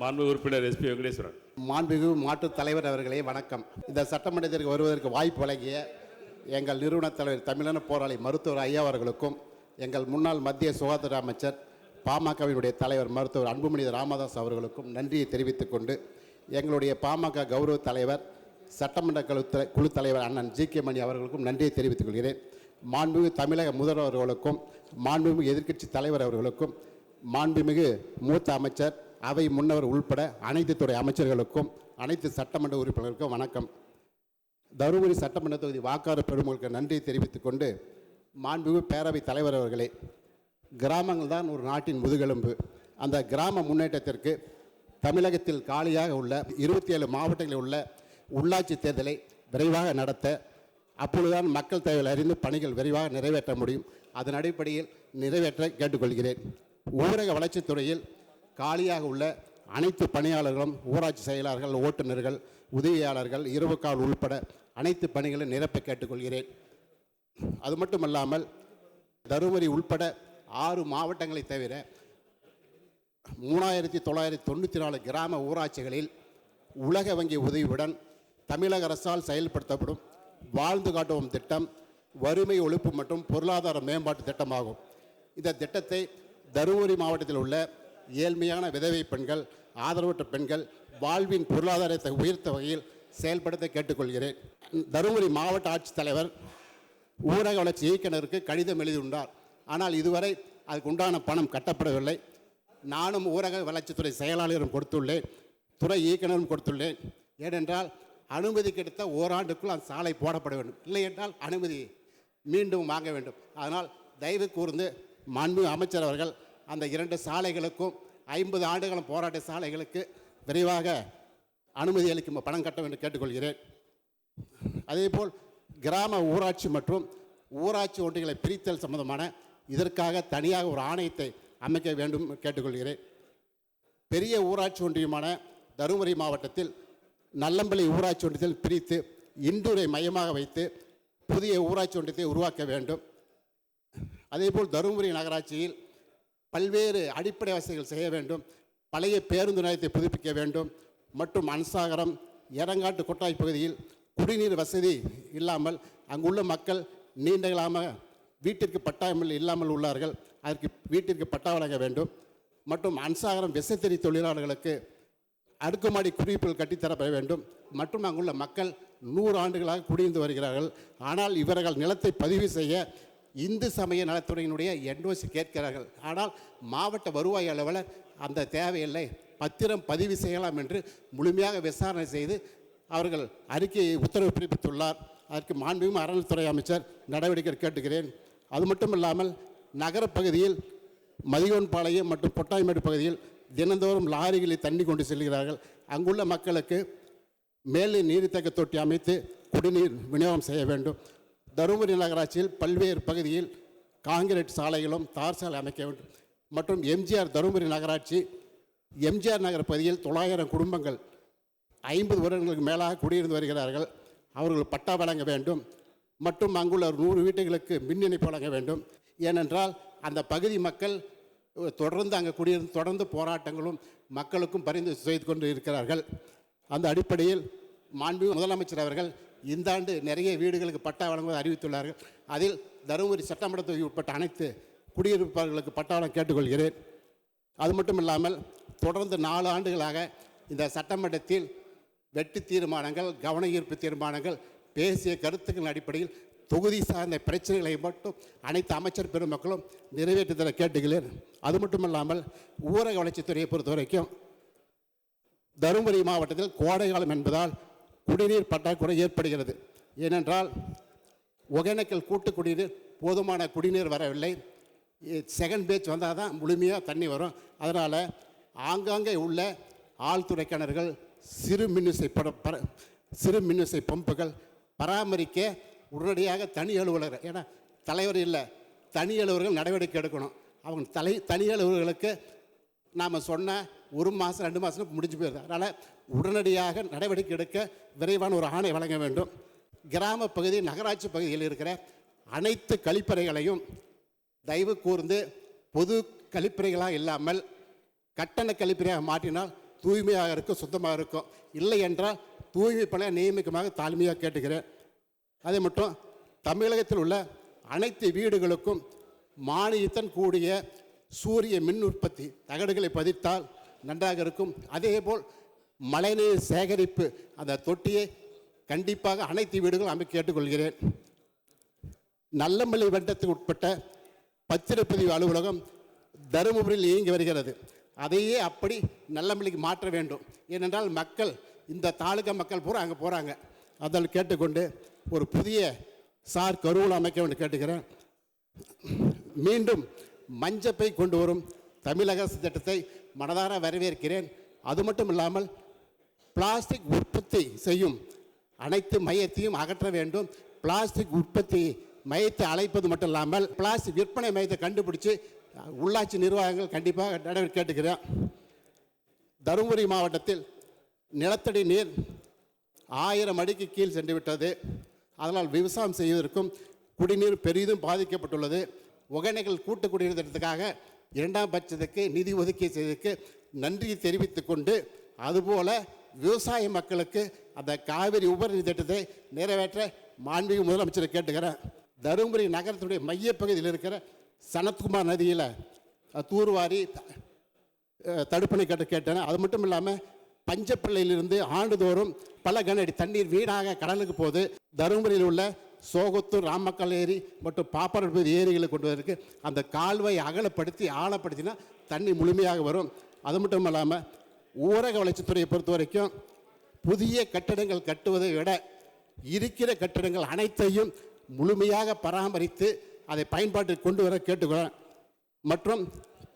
மாண்பு உறுப்பினர் எஸ்பி வெங்கடேஸ்வரன். மாண்புமிகு மாற்றுத் தலைவர் அவர்களே வணக்கம். இந்த சட்டமன்றத்திற்கு வருவதற்கு வாய்ப்பு வழங்கிய எங்கள் நிறுவனத் தலைவர் தமிழன போராளி மருத்துவர் ஐயா அவர்களுக்கும் எங்கள் முன்னாள் மத்திய சுகாதார அமைச்சர் பாமகவினுடைய தலைவர் மருத்துவர் அன்புமணி ராமதாஸ் அவர்களுக்கும் நன்றியை தெரிவித்துக் கொண்டு எங்களுடைய பாமக கௌரவ தலைவர் சட்டமன்ற குழு குழு தலைவர் அண்ணன் ஜி கே மணி அவர்களுக்கும் நன்றியை தெரிவித்துக் கொள்கிறேன். மாண்புமிகு தமிழக முதல்வர்களுக்கும் மாண்புமிகு எதிர்க்கட்சி தலைவர் அவர்களுக்கும் மாண்புமிகு மூத்த அமைச்சர் அவை முன்னவர் உள்பட அனைத்து துறை அமைச்சர்களுக்கும் அனைத்து சட்டமன்ற உறுப்பினர்களுக்கும் வணக்கம். தருமபுரி சட்டமன்ற தொகுதி வாக்காளர் பெருமக்களுக்கு நன்றி தெரிவித்துக் கொண்டு மாண்புமிகு பேரவைத் தலைவர் அவர்களே கிராமங்கள் தான் ஒரு நாட்டின் முதுகெலும்பு. அந்த கிராம முன்னேற்றத்திற்கு தமிழகத்தில் காலியாக உள்ள இருபத்தி ஏழு மாவட்டங்களில் உள்ள உள்ளாட்சி தேர்தலை விரைவாக நடத்த அப்பொழுதுதான் மக்கள் தேவையில் அறிந்து பணிகள் விரைவாக நிறைவேற்ற முடியும். அதன் அடிப்படையில் நிறைவேற்ற கேட்டுக்கொள்கிறேன். ஊரக வளர்ச்சித்துறையில் காலியாக உள்ள அனைத்து பணியாளர்களும் ஊராட்சி செயலாளர்கள் ஓட்டுநர்கள் உதவியாளர்கள் இரவுக்கால் உள்பட அனைத்து பணிகளும் நிரப்ப கேட்டுக்கொள்கிறேன். அது மட்டுமல்லாமல் தருமபுரி உள்பட ஆறு மாவட்டங்களை தவிர மூணாயிரத்தி தொள்ளாயிரத்தி தொண்ணூற்றி நாலு கிராம ஊராட்சிகளில் உலக வங்கி உதவியுடன் தமிழக அரசால் செயல்படுத்தப்படும் வாழ்ந்து காட்டுவோம் திட்டம் வறுமை ஒழிப்பு மற்றும் பொருளாதார மேம்பாட்டு திட்டமாகும். இந்த திட்டத்தை தருமபுரி மாவட்டத்தில் உள்ள ஏழ்மையான விதவை பெண்கள் ஆதரவற்ற பெண்கள் வாழ்வின் பொருளாதாரத்தை உயர்த்த வகையில் செயல்படுத்த கேட்டுக்கொள்கிறேன். தருமபுரி மாவட்ட ஆட்சித்தலைவர் ஊரக வளர்ச்சி இயக்குனருக்கு கடிதம் எழுதியுள்ளார். ஆனால் இதுவரை அதுக்கு உண்டான பணம் கட்டப்படவில்லை. நானும் ஊரக வளர்ச்சித்துறை செயலாளரும் கொடுத்துள்ளேன். துறை இயக்குனரும் கொடுத்துள்ளேன். ஏனென்றால் அனுமதி கிடைத்த ஓராண்டுக்குள் அந்த சாலை போடப்பட வேண்டும். இல்லை என்றால் அனுமதி மீண்டும் வாங்க வேண்டும். அதனால் தயவு கூர்ந்து மாண்பு அமைச்சர் அவர்கள் அந்த இரண்டு சாலைகளுக்கும் ஐம்பது ஆண்டுகளும் போராட்ட சாலைகளுக்கு விரைவாக அனுமதி அளிக்கும் பணம் கட்ட வேண்டும் கேட்டுக்கொள்கிறேன். அதேபோல் கிராம ஊராட்சி மற்றும் ஊராட்சி ஒன்றியங்களை பிரித்தல் சம்பந்தமான இதற்காக தனியாக ஒரு ஆணையத்தை அமைக்க வேண்டும் கேட்டுக்கொள்கிறேன். பெரிய ஊராட்சி ஒன்றியமான தருமபுரி மாவட்டத்தில் நல்லம்பள்ளி ஊராட்சி ஒன்றியத்தில் பிரித்து இண்டூரை மையமாக வைத்து புதிய ஊராட்சி ஒன்றியத்தை உருவாக்க வேண்டும். அதேபோல் தருமபுரி நகராட்சியில் பல்வேறு அடிப்படை வசதிகள் செய்ய வேண்டும். பழைய பேருந்து நிலையத்தை புதுப்பிக்க வேண்டும். மற்றும் அன்சாகரம் எரங்காட்டு கொட்டாய் பகுதியில் குடிநீர் வசதி இல்லாமல் அங்குள்ள மக்கள் நீண்ட வீட்டிற்கு பட்டாமல் இல்லாமல் உள்ளார்கள். அதற்கு வீட்டிற்கு பட்டா வழங்க வேண்டும். மற்றும் அன்சாகரம் விசைத்தறி தொழிலாளர்களுக்கு அடுக்குமாடி குடியிருப்புகள் கட்டித்தரப்பட வேண்டும். மற்றும் அங்குள்ள மக்கள் நூறு ஆண்டுகளாக குடியிருந்து வருகிறார்கள். ஆனால் இவர்கள் நிலத்தை பதிவு செய்ய இந்து சமய நலத்துறையினுடைய என்ஓசி கேட்கிறார்கள். ஆனால் மாவட்ட வருவாய் அளவில் அந்த தேவையில்லை. பத்திரம் பதிவு செய்யலாம் என்று முழுமையாக விசாரணை செய்து அவர்கள் அறிக்கையை உத்தரவு பிறப்பித்துள்ளார். அதற்கு மாண்புமிகு அறநிலைத்துறை அமைச்சர் நடவடிக்கை கேட்டுக்கிறேன். அது மட்டும் இல்லாமல் நகரப்பகுதியில் மதியோன்பாளையம் மற்றும் பொட்டாய்மேடு பகுதியில் தினந்தோறும் லாரிகளில் தண்ணி கொண்டு செல்கிறார்கள். அங்குள்ள மக்களுக்கு மேலே நீர்த்தேக்க தொட்டி அமைத்து குடிநீர் விநியோகம் செய்ய வேண்டும். தருமபுரி நகராட்சியில் பல்வேறு பகுதியில் காங்கிரீட் சாலைகளும் தார் சாலை அமைக்க வேண்டும். மற்றும் எம்ஜிஆர் தருமபுரி நகராட்சி எம்ஜிஆர் நகர் பகுதியில் தொள்ளாயிரம் குடும்பங்கள் ஐம்பது வருடங்களுக்கு மேலாக குடியிருந்து வருகிறார்கள். அவர்கள் பட்டா வழங்க வேண்டும். மற்றும் அங்குள்ள நூறு வீட்டுகளுக்கு மின் இணைப்பு வழங்க வேண்டும். ஏனென்றால் அந்த பகுதி மக்கள் தொடர்ந்து அங்கே குடியிருந்து தொடர்ந்து போராட்டங்களும் மக்களுக்கும் பரிந்து செய்து கொண்டு இருக்கிறார்கள். அந்த அடிப்படையில் மாண்பு முதலமைச்சர் அவர்கள் இந்த ஆண்டு நிறைய வீடுகளுக்கு பட்டா வழங்குவதை அறிவித்துள்ளார்கள். அதில் தருமபுரி சட்டமன்ற தொகுதி உட்பட்ட அனைத்து குடியிருப்பாளர்களுக்கு பட்டாளம் கேட்டுக்கொள்கிறேன். அது மட்டும் இல்லாமல் தொடர்ந்து நாலு ஆண்டுகளாக இந்த சட்டமன்றத்தில் வெட்டு தீர்மானங்கள் கவன ஈர்ப்பு தீர்மானங்கள் பேசிய கருத்துக்களின் அடிப்படையில் தொகுதி சார்ந்த பிரச்சனைகளை மட்டும் அனைத்து அமைச்சர் பெருமக்களும் நிறைவேற்றுதலை தர கேட்டுகிறேன் அது மட்டும் இல்லாமல் ஊரக வளர்ச்சித்துறையை பொறுத்த வரைக்கும் தருமபுரி மாவட்டத்தில் கோடை காலம் என்பதால் குடிநீர் பற்றாக்குறை ஏற்படுகிறது. ஏனென்றால் ஒகேனக்கல் கூட்டு குடிநீர் போதுமான குடிநீர் வரவில்லை. செகண்ட் பேட்ச் வந்தால் தான் முழுமையாக தண்ணி வரும். அதனால் ஆங்காங்கே உள்ள ஆழ்துறை கிணறுகள் சிறு மின்னிசை பட பர சிறு மின்னிசை பம்புகள் பராமரிக்க உடனடியாக தனி அலுவலர் ஏன்னா தலைவர் இல்லை தனி அலுவலர்கள் நடவடிக்கை எடுக்கணும். அவங்க தலை தனி அலுவலர்களுக்கு நாம் சொன்ன ஒரு மாதம் ரெண்டு மாதம் முடிஞ்சு போயிருது அதனால் உடனடியாக நடவடிக்கை எடுக்க விரைவான ஒரு ஆணை வழங்க வேண்டும். கிராம பகுதி நகராட்சி பகுதியில் இருக்கிற அனைத்து கழிப்பறைகளையும் தயவு கூர்ந்து பொது கழிப்பறைகளாக இல்லாமல் கட்டண கழிப்பறையாக மாற்றினால் தூய்மையாக இருக்கும் சுத்தமாக இருக்கும். இல்லை என்றால் தூய்மை பணியை நியமிக்கமாக தாழ்மையாக கேட்டுக்கிறேன். அதே மட்டும் தமிழகத்தில் உள்ள அனைத்து வீடுகளுக்கும் மானியத்தன் கூடிய சூரிய மின் உற்பத்தி தகடுகளை பதித்தால் நன்றாக இருக்கும். அதேபோல் மழைநீர் சேகரிப்பு அந்த தொட்டியை கண்டிப்பாக அனைத்து வீடுகளும் அமைக்க கேட்டுக்கொள்கிறேன். நல்லமல்லி வட்டத்துக்கு உட்பட்ட பத்திரப்பதிவு அலுவலகம் தருமபுரியில் இயங்கி வருகிறது. அதையே அப்படி நல்லமலைக்கு மாற்ற வேண்டும். ஏனென்றால் மக்கள் இந்த தாலுகா மக்கள் பூரா அங்கே போகிறாங்க அதில் கேட்டுக்கொண்டு ஒரு புதிய சார் கருவூலம் அமைக்க வேண்டும் கேட்டுக்கிறேன். மீண்டும் மஞ்சப்பை கொண்டு வரும் தமிழக அரசு திட்டத்தை மனதார வரவேற்கிறேன். அது மட்டும் இல்லாமல் பிளாஸ்டிக் உற்பத்தி செய்யும் அனைத்து மையத்தையும் அகற்ற வேண்டும். பிளாஸ்டிக் உற்பத்தி மையத்தை அழைப்பது மட்டும் இல்லாமல் பிளாஸ்டிக் விற்பனை மையத்தை கண்டுபிடிச்சு உள்ளாட்சி நிர்வாகங்கள் கண்டிப்பாக நடவடிக்கை கேட்டுக்கிறேன் தருமபுரி மாவட்டத்தில் நிலத்தடி நீர் ஆயிரம் அடிக்கு கீழ் சென்று விட்டது. அதனால் விவசாயம் செய்வதற்கும் குடிநீர் பெரிதும் பாதிக்கப்பட்டுள்ளது. ஒகேனக்கல் கூட்டு குடிநீர் திட்டத்துக்காக இரண்டாம் பட்சத்துக்கு நிதி ஒதுக்கீடு செய்ததுக்கு நன்றி தெரிவித்துக்கொண்டு கொண்டு விவசாய மக்களுக்கு அந்த காவிரி உபரி திட்டத்தை நிறைவேற்ற மாண்புமிகு முதலமைச்சரை கேட்டுக்கிறேன் தருமபுரி நகரத்துடைய மையப்பகுதியில் இருக்கிற சனத்குமார் நதியில் தூர்வாரி தடுப்பணை கட்ட கேட்டேன். அது மட்டும் இல்லாமல் பஞ்சப்பிள்ளையிலிருந்து ஆண்டுதோறும் பல கனஅடி தண்ணீர் வீணாக கடலுக்கு போகுது. தருமபுரியில் உள்ள சோகத்தூர் ராமக்கல் ஏரி மற்றும் பாப்பரப்பதி ஏரிகளை கொண்டு வரதுக்கு அந்த கால்வாய் அகலப்படுத்தி ஆழப்படுத்தினா தண்ணி முழுமையாக வரும். அது மட்டும் இல்லாமல் ஊரக வளர்ச்சித்துறையை பொறுத்த வரைக்கும் புதிய கட்டடங்கள் கட்டுவதை விட இருக்கிற கட்டடங்கள் அனைத்தையும் முழுமையாக பராமரித்து அதை பயன்பாட்டில் கொண்டு வர கேட்டுக்கிறேன் மற்றும்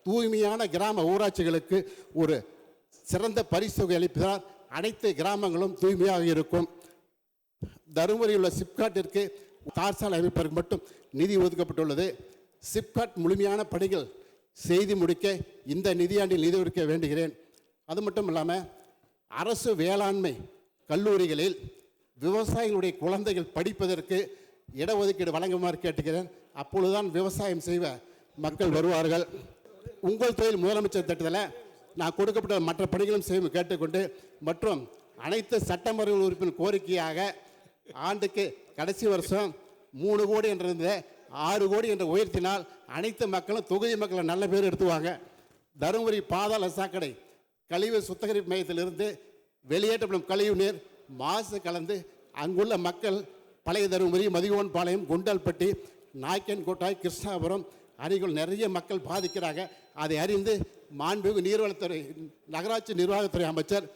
தூய்மையான கிராம ஊராட்சிகளுக்கு ஒரு சிறந்த பரிசுகை அளிப்பதால் அனைத்து கிராமங்களும் தூய்மையாக இருக்கும். தருமபுரியில் உள்ள சிப்காட்டிற்கு தார் சாலை அமைப்பதற்கு மட்டும் நிதி ஒதுக்கப்பட்டுள்ளது. சிப்காட் முழுமையான பணிகள் செய்து முடிக்க இந்த நிதியாண்டில் நிதி ஒதுக்க வேண்டுகிறேன். அது மட்டும் இல்லாமல் அரசு வேளாண்மை கல்லூரிகளில் விவசாயிகளுடைய குழந்தைகள் படிப்பதற்கு இடஒதுக்கீடு வழங்குமாறு கேட்டுக்கிறேன். அப்பொழுதுதான் விவசாயம் செய்வ மக்கள் வருவார்கள். உங்கள் தொழில் முதலமைச்சர் திட்டத்தில் நான் கொடுக்கப்பட்ட மற்ற பணிகளும் செய்யும் கேட்டுக்கொண்டு மற்றும் அனைத்து சட்டமன்ற உறுப்பினர் கோரிக்கையாக ஆண்டுக்கு கடைசி வருஷம் மூணு கோடி என்றிருந்த ஆறு கோடி என்று உயர்த்தினால் அனைத்து மக்களும் தொகுதி மக்களை நல்ல பேர் எடுத்துவாங்க. தருமபுரி பாதாள சாக்கடை கழிவு சுத்திகரிப்பு மையத்திலிருந்து வெளியேற்றப்படும் கழிவு நீர் மாசு கலந்து அங்குள்ள மக்கள் பழைய தருமபுரி மதிகோன் பாளையம் குண்டல்பட்டி நாய்க்கன் கோட்டாய் கிருஷ்ணாபுரம் அருகில் நிறைய மக்கள் பாதிக்கிறாங்க. அதை அறிந்து மாண்புமிகு நீர்வளத்துறை நகராட்சி நிர்வாகத்துறை அமைச்சர்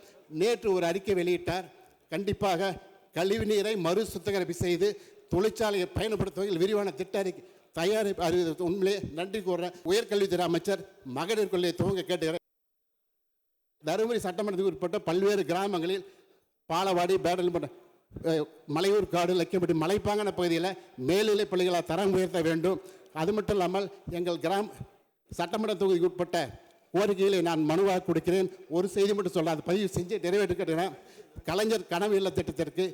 நேற்று ஒரு அறிக்கை வெளியிட்டார். கண்டிப்பாக கழிவு நீரை மறு சுத்திகரிப்பு செய்து தொழிற்சாலையை பயன்படுத்துவதில் விரிவான திட்ட அறிக்கை தயாரிப்பு அறிவித்து உண்மையிலே நன்றி கூறுறேன் உயர்கல்வித்துறை அமைச்சர் மகளிர் கொள்கையை துவங்க கேட்டுகிறேன் தருமபுரி சட்டமன்றத்துக்கு உட்பட்ட பல்வேறு கிராமங்களில் பாலவாடி பேடல்பட்ட மலையூர் காடு லக்கியப்பட்டி மலைப்பாங்கான பகுதியில் மேல்நிலை பள்ளிகளாக தரம் உயர்த்த வேண்டும். அது மட்டும் இல்லாமல் எங்கள் கிராம சட்டமன்ற தொகுதிக்கு உட்பட்ட கோரிக்கைகளை நான் மனுவாக கொடுக்கிறேன். ஒரு செய்தி மட்டும் சொல்ல அது பதிவு செஞ்சு நிறைவேற்றுக்கிறேன் கலைஞர் கனவு இல்ல திட்டத்திற்கு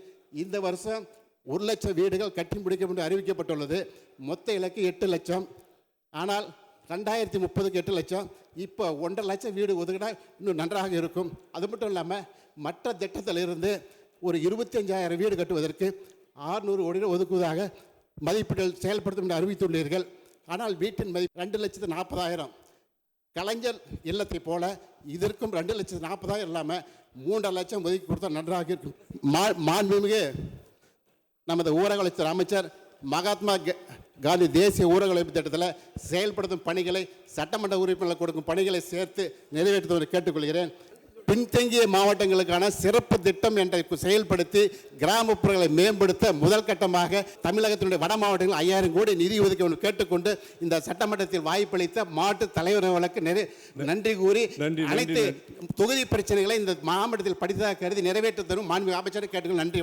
இந்த வருஷம் ஒரு லட்சம் வீடுகள் கட்டி முடிக்கும் என்று அறிவிக்கப்பட்டுள்ளது. மொத்த இலக்கு எட்டு லட்சம். ஆனால் ரெண்டாயிரத்தி முப்பதுக்கு எட்டு லட்சம். இப்போ ஒன்றரை லட்சம் வீடு ஒதுக்கினா இன்னும் நன்றாக இருக்கும். அது மட்டும் இல்லாமல் மற்ற திட்டத்தில் இருந்து ஒரு இருபத்தஞ்சாயிரம் வீடு கட்டுவதற்கு ஆறுநூறு கோடி ஒதுக்குவதாக மதிப்பீடுகள் செயல்படுத்தும் என்று அறிவித்துள்ளீர்கள். ஆனால் வீட்டின் மதிப்பு ரெண்டு லட்சத்து நாற்பதாயிரம். கலைஞர் இல்லத்தை போல இதற்கும் ரெண்டு லட்சத்து நாற்பதாயிரம் இல்லாமல் மூன்றரை லட்சம் ஒதுக்கி கொடுத்தா நன்றாக இருக்கும். மா மாண்புமிகு நமது ஊரக வளர்ச்சி அமைச்சர் மகாத்மா காந்தி தேசிய ஊரக வளர்ப்பு திட்டத்தில் செயல்படுத்தும் பணிகளை சட்டமன்ற உறுப்பினர்கள் கொடுக்கும் பணிகளை சேர்த்து நிறைவேற்றுவதை கேட்டுக்கொள்கிறேன். பின்தங்கிய மாவட்டங்களுக்கான சிறப்பு திட்டம் என்ற செயல்படுத்தி கிராமப்புறங்களை மேம்படுத்த முதல் கட்டமாக தமிழகத்தினுடைய வட மாவட்டங்கள் ஐயாயிரம் கோடி நிதி ஒதுக்க கேட்டுக்கொண்டு இந்த சட்டமன்றத்தில் வாய்ப்பளித்த மாட்டு தலைவர்களுக்கு நன்றி கூறி அனைத்து தொகுதி பிரச்சனைகளை இந்த மாவட்டத்தில் படித்ததாக கருதி நிறைவேற்ற தரும் மாண்பு அமைச்சரை கேட்டுக்கொள் நன்றி